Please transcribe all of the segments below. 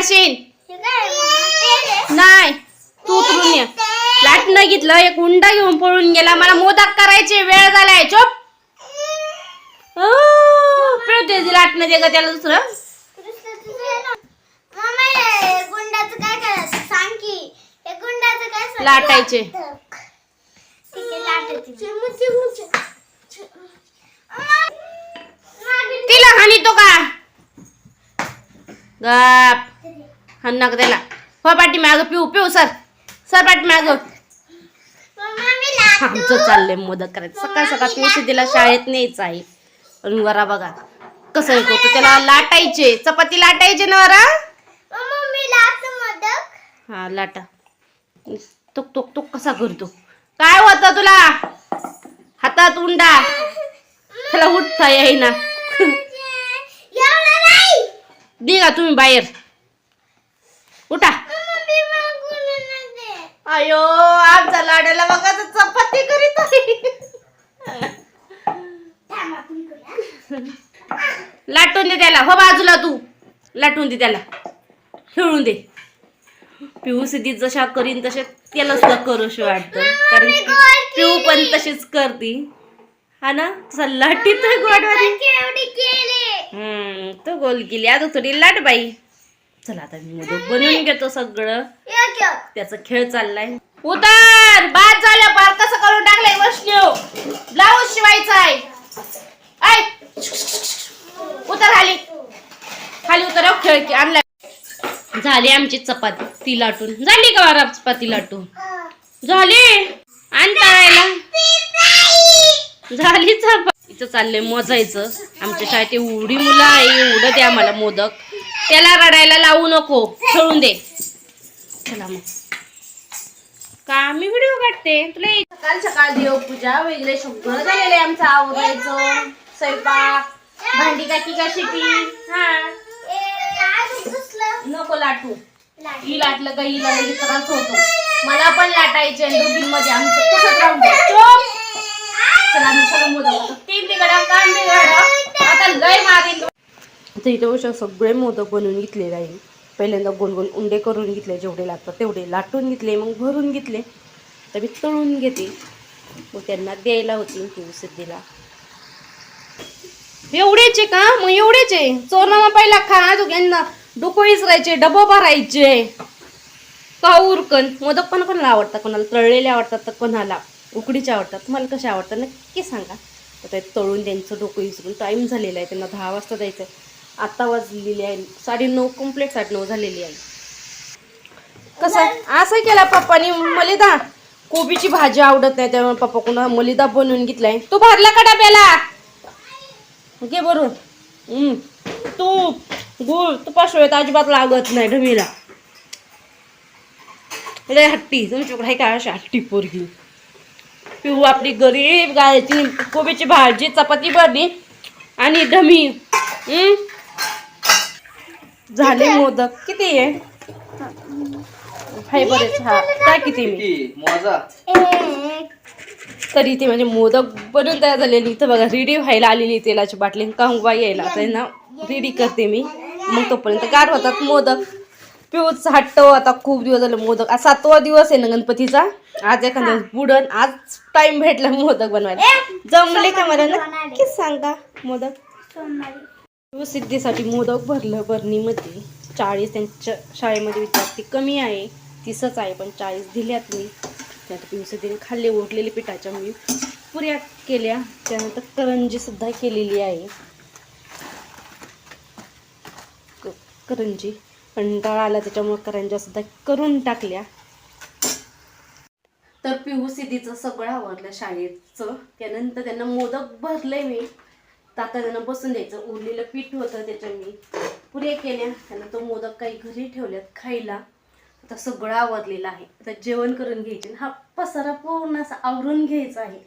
काढशील? नाही. तू उतरून लाटणं घेतलं एक हुंडा घेऊन पळून गेला. मला मोदक करायचे वेळ झालाय. चोप. पिळते लाटणं दे का त्याला दुसरं. लाटायचे. तिला हानी तो का? गप. हाण नका त्याला. हो पाठी माग पिऊ पिऊ सर. सर पाठी माग. आमचं चाललंय मोदक करायचं. सकाळ सकाळ पिऊ सिद्धीला शाळेत न्यायचं आहे. पण वरा बघा कसं हे करतो. त्याला लाटायचे. चपाती लाटायचे ना वरा? हा लाटा. तुक तुक तुक कसा करतो. काय होतं तुला? हातात उंडा. त्याला उठता येईना. का तुम्ही बाहेर. उठा. अयो आमचा लाडाला बघा तर चपाती करीत. लाटून दे त्याला. हो बाजूला तू. लाटून दे त्याला. खेळून दे. पिऊ सिद्धी जशा करीन तसे त्याला सुद्धा करूशी वाटतं. कारण पिऊ पण तशीच करती. हा ना? तसा लाटीत गोडवारी हम्म तो गोल केली. आता थोडी लाट बाई. चला आता मी मोदक बनवून घेतो सगळं. त्याचा खेळ चाललाय. उतर! बाद झालं पार कसं करून टाकलंय वैष्णव ब्लाऊज शिवायचा आहे उतर खाली. खाली उतर हो, खेळ की आणलाय. झाली आमची चपाती ती लाटून. झाली का वारा चपाती लाटून? झाली. आण तळायला झाली चपाती. इथं चाललंय मोजायचं. आमच्या शाळेत एवढी मुलं आहे एवढं द्या मला मोदक. त्याला रडायला लावू नको. खेळून दे. चला मग. का मी व्हिडिओ काढते? तुला सकाळ सकाळ देवपूजा वगैरे सगळं झालेले आमचा आमचं आवरायचं. स्वयंपाक भांडी काकी कशी ती? हा. नको लाटू. ही लाटलं का हिला लगेच त्रास होतो. मला पण लाटायचे दोघींमध्ये आमचं कसं राहून चला मी सगळं मोदक तीन तिकडं कान आता लय मारीन. तर इथे वर्ष सगळे मोदक बनवून घेतलेले आहे. पहिल्यांदा गोल गोल उंडे करून घेतले जेवढे लागतात तेवढे लाटून घेतले मग भरून घेतले. तर मी तळून घेते. मग त्यांना द्यायला होती पिऊ सिद्धीला. एवढेच आहे का? मग एवढेच. आहे चोरमा पहिला खा अजून यांना डोकं विसरायचे डबो भरायचे. का उरकन? मोदक पण कोणाला आवडतात? कोणाला तळलेले आवडतात तर कोणाला? उकडीचे आवडतात. तुम्हाला कसे आवडतात? नक्की सांगा. तर ते तळून त्यांचं डोकं विसरून टाईम झालेला आहे. त्यांना दहा वाजता जायचं आता वाजलेली आहे. साडे नऊ कंप्लीट साडे नऊ झालेली आहे. कसं? असं केला पप्पानी मलिदा. कोबीची भाजी आवडत नाही त्यामुळे पप्पा कुणा मलिदा बनवून घेतलाय. तो भरला का डब्याला? घे बरोबर तूप गुळ तुपाशिवाय तर अजिबात लागत नाही ढमीला. लय हट्टी. तुमच्याकडे आहे का अशी हट्टी पोरगी? पिऊ आपली गरीब गायची कोबीची भाजी चपाती भरली आणि ढमी. हम्म? झाले मोदक? किती आहे? हा. काय किती मी मोजा. एक. तरी ते म्हणजे मोदक बनून तयार झालेली. इथं बघा रेडी व्हायला आलेली तेलाची बाटली. कांगवा यायला त्यांना रेडी करते मी. मग तोपर्यंत गार होतात मोदक. पिऊच हट्ट आता खूप दिवस झाले मोदक. आज सातवा दिवस आहे ना गणपतीचा. आज एखाद्या बुडन आज टाइम भेटला मोदक बनवायला. जमले का मला नक्की सांगा मोदक. शिवसिद्धीसाठी पिऊ सिद्धीसाठी मोदक भरलं भरणीमध्ये चाळीस त्यांच्या शाळेमध्ये विद्यार्थी कमी आहे. तीसच आहे पण चाळीस दिल्यात मी त्यानंतर पिऊ सिद्धीने खाल्ले उरलेले पिठाच्या मी पुऱ्या केल्या. त्यानंतर करंजी सुद्धा केलेली आहे. करंजी. कंटाळा आला त्याच्यामुळे करंज्यासुद्धा करून टाकल्या. तर पिहू सिद्धीचं सगळं आवडलं शाळेचं. त्यानंतर त्यांना मोदक भरले मी. तर आता बसून द्यायचं. उरलेलं पीठ होतं त्याच्या मी पुऱ्या केल्या. त्यांना तो मोदक काही घरी ठेवल्यात खायला. आता सगळं आवरलेलं आहे. आता जेवण करून घ्यायचे हा पसारा पूर्ण असा आवरून घ्यायचा आहे.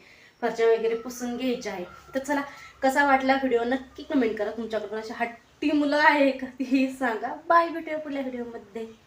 फरच्या वगैरे पुसून घ्यायचे आहे. तर चला कसा वाटला व्हिडिओ नक्की कमेंट करा. तुमच्याकडून अशा हट्टी मुलं आहे का ती सांगा. बाय भेटूया पुढल्या व्हिडिओमध्ये.